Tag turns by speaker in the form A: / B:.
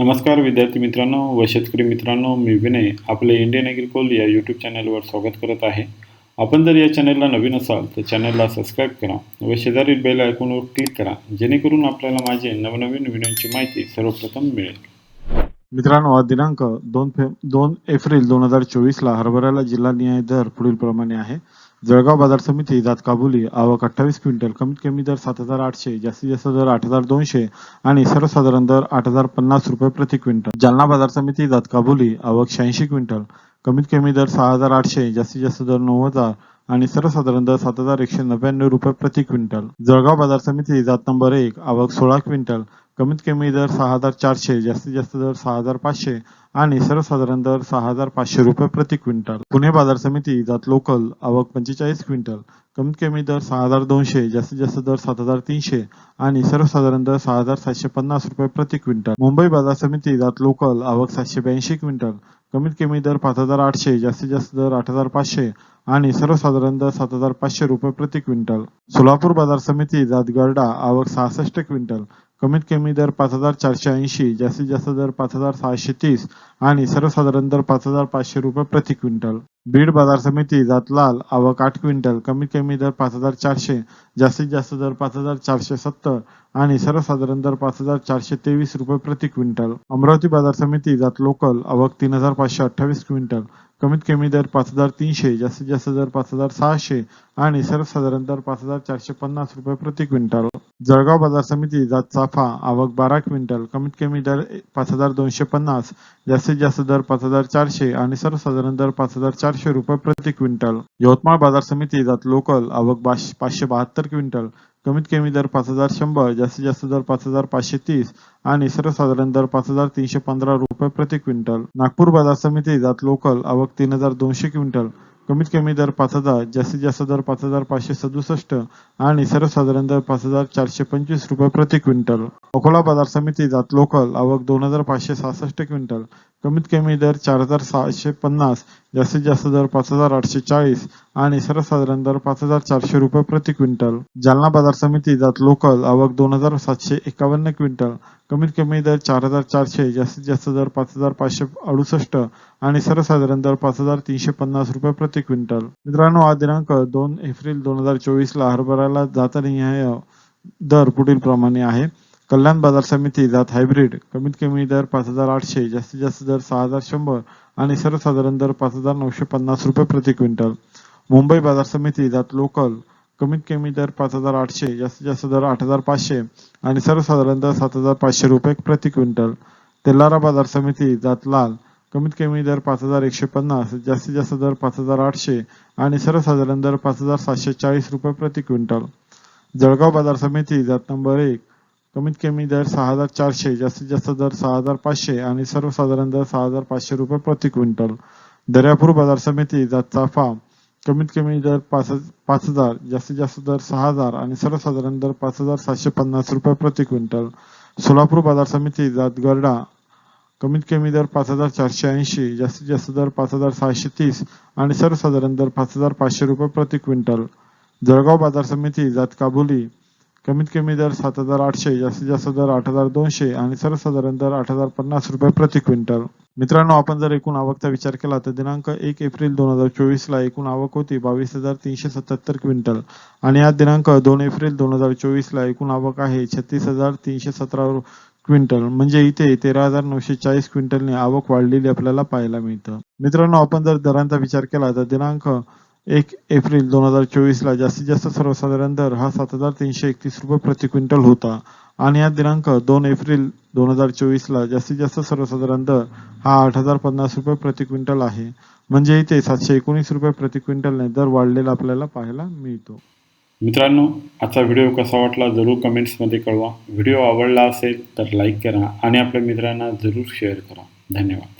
A: नमस्कार विद्यार्थी मित्रांनो व शेतकरी मित्रांनो मी विनय आपले इंडियन ॲग्रिकोल या यूट्यूब चॅनलवर स्वागत करत आहे. आपण जर या चॅनलला नवीन असाल तर चॅनलला सबस्क्राईब करा व शेजारील बेल आयकॉनवर क्लिक करा जेणेकरून आपल्याला माझे नवनवीन व्हिडिओची माहिती सर्वप्रथम मिळेल.
B: मित्रांनो आज दिनांक दोन फे दोन एप्रिल दोन हजार चोवीसला हरभऱ्याला जिल्हानिहाय दर पुढील प्रमाणे आहे. जळगाव बाजार समिती जात काबुली आवक अठ्ठावीस क्विंटल कमीत कमी दर सात हजार आठशे जास्तीत जास्त दर आठ हजार दोनशे आणि सर्वसाधारण दर आठ हजार पन्नास रुपये प्रति क्विंटल. जालना बाजार समिती जात काबुली आवक शहाऐंशी क्विंटल कमीत कमी दर सहा हजार आठशे जास्तीत जास्त दर नऊ हजार आणि सर्वसाधारण दर सात हजार एकशे नव्याण्णव रुपये प्रति क्विंटल. जळगाव बाजार समिती जात नंबर एक आवक सोळा क्विंटल कमीत कमी दर सहा हजार चारशे जास्तीत जास्त दर सहा हजार पाचशे आणि सर्वसाधारण दर सहा हजार पाचशे रुपये प्रति क्विंटल. पुणे बाजार समिती जात लोकल आवक पंचेचाळीस क्विंटल. कमीत कमी दर सहा हजार दोनशे जास्तीत जास्त दर सात हजार तीनशे आणि सर्वसाधारण दर सहा हजार सातशे पन्नास रुपये प्रति क्विंटल. मुंबई बाजार समिती जात लोकल आवक सातशे ब्याऐंशी क्विंटल. कमीत कमी दर पाच हजार आठशे जास्तीत जास्त दर आठ हजार पाचशे आणि सर्वसाधारण दर सात हजार पाचशे रुपये प्रति क्विंटल. सोलापूर बाजार समिती जात गरडा आवक सहासष्ट क्विंटल. कमीत कमी दर पाच हजार चारशे ऐंशी जास्तीत जास्त दर पाच हजार सहाशे तीस आणि सर्वसाधारण दर पाच हजार पाचशे रुपये प्रति क्विंटल. बीड बाजार समिती जात लाल आवक आठ क्विंटल कमीत कमी दर पाच हजार चारशे जास्तीत जास्त दर पाच हजार चारशे सत्तर आणि सर्वसाधारण दर पाच हजार चारशे तेवीस रुपये प्रति क्विंटल. अमरावती बाजार समिती जात लोकल आवक तीन हजार पाचशे अठ्ठावीस क्विंटल कमीत कमी दर पाच हजार तीनशे जास्तीत जास्त दर पाच हजार सहाशे आणि सर्वसाधारण दर पाच हजार चारशे पन्नास रुपये प्रति क्विंटल. जळगाव बाजार समिती जात चाफा आवक बारा क्विंटल कमीत कमी दर पाच हजार दोनशे पन्नास जास्तीत जास्त दर पाच हजार चारशे आणि सर्वसाधारण दर पाच हजार चारशे रुपये प्रति क्विंटल. यवतमाळ बाजार समिती जात लोकल आवक पाचशे बहात्तर क्विंटल कमीत कमी दर पाच हजार शंभर जास्तीत जास्त दर पाच हजार पाचशे तीस आणि सर्वसाधारण दर पाच हजार तीनशे पंधरा रुपये प्रति क्विंटल. नागपूर बाजार समिती जात लोकल आवक तीन हजार दोनशे क्विंटल कमीत कमी दर पाच हजार जास्तीत जास्त दर पाच हजार पाचशे सदुसष्ट आणि सर्वसाधारण दर पाच हजार चारशे पंचवीस रुपये प्रति क्विंटल. अकोला बाजार समिती जात लोकल आवक दोन हजार पाचशे सहासष्ट क्विंटल. कमीत कमी दर चार हजार सहाशे पन्नास जास्तीत जास्त दर पाच हजार आठशे चाळीस आणि सर्वसाधारण दर पाच हजार चारशे रुपये प्रति क्विंटल. जालना बाजार समिती जात लोकल आवक दोन हजार सातशे एकावन्न क्विंटल. कमीत कमी दर चार हजार चारशे जास्तीत जास्त दर पाच हजार पाचशे अडुसष्ट आणि सर्वसाधारण दर पाच हजार तीनशे पन्नास रुपये प्रति क्विंटल. मित्रांनो आज दिनांक दोन एप्रिल दोन हजार चोवीस ला हरभऱ्याला जातनिहाय दर पुढील प्रमाणे आहे. कल्याण बाजार समिती जात हायब्रिड. कमीत कमी दर पाच हजार आठशे जास्तीत जास्त दर सहा हजार शंभर आणि सर्वसाधारण दर पाच हजार नऊशे पन्नास रुपये प्रति क्विंटल. मुंबई बाजार समिती जात लोकल. कमीत कमी दर पाच हजार आठशे जास्तीत जास्त दर आठ हजार पाचशे आणि सर्वसाधारण दर सात हजार पाचशे रुपये प्रति क्विंटल. तेलारा बाजार समिती जात लाल. कमीत कमी दर पाच हजार एकशे पन्नास जास्तीत जास्त दर पाच हजार आठशे आणि सर्वसाधारण दर पाच हजार सातशे चाळीस रुपये प्रति क्विंटल. जळगाव बाजार समिती जात नंबर एक. कमीत कमी दर सहा हजार चारशे जास्तीत जास्त दर सहा हजार पाचशे आणि सर्वसाधारण दर सहा हजार पाचशे रुपये प्रति क्विंटल. दर्यापूर बाजार समिती जात चाफा कमीत कमी दर पाच पाच हजार जास्तीत जास्त दर सहा हजार आणि सर्वसाधारण दर पाच हजार सातशे पन्नास रुपये प्रति क्विंटल. सोलापूर बाजार समिती जात गरडा कमीत कमी दर पाच हजार चारशे ऐंशी जास्तीत जास्त दर पाच हजार सहाशे तीस आणि सर्वसाधारण दर पाच हजार पाचशे रुपये प्रति क्विंटल. जळगाव बाजार समिती जात काबुली कमीत कमी दर सात हजार आठशे जास्तीत जास्त दर आठ हजार दोनशे आणि सर्वसाधारण दर आठ हजार पन्नास रुपये प्रति क्विंटल. मित्रांनो आपण जर एकूण आवकचा विचार केला तर दिनांक एक एप्रिल दोन हजार चोवीस ला एकूण आवक होती बावीस हजार तीनशे सत्याहत्तर क्विंटल आणि आज दिनांक दोन एप्रिल दोन हजार चोवीस ला एकूण आवक आहे छत्तीस हजार तीनशे सतरा क्विंटल. म्हणजे इथे तेरा हजार नऊशे चाळीस क्विंटलने आवक वाढलेली आपल्याला पाहायला मिळतं. मित्रांनो आपण जर दरांचा विचार केला तर दिनांक एक एप्रिल दोन हजार चोवीसला जास्तीत जास्त सर्वसाधारण दर हा सात हजार तीनशे एकतीस रुपये प्रति क्विंटल होता. आणि हा दिनांक दोन एप्रिल दोन हजार चोवीसला जास्तीत जास्त सर्वसाधारण दर हा आठ हजार पन्नास रुपये प्रति क्विंटल आहे. म्हणजे इथे सातशे एकोणीस रुपये प्रति क्विंटलने दर वाढलेला आपल्याला पाहायला मिळतो.
A: मित्रांनो आजचा व्हिडिओ कसा वाटला जरूर कमेंट्समध्ये कळवा. व्हिडिओ आवडला असेल तर लाईक करा आणि आपल्या मित्रांना जरूर शेअर करा. धन्यवाद.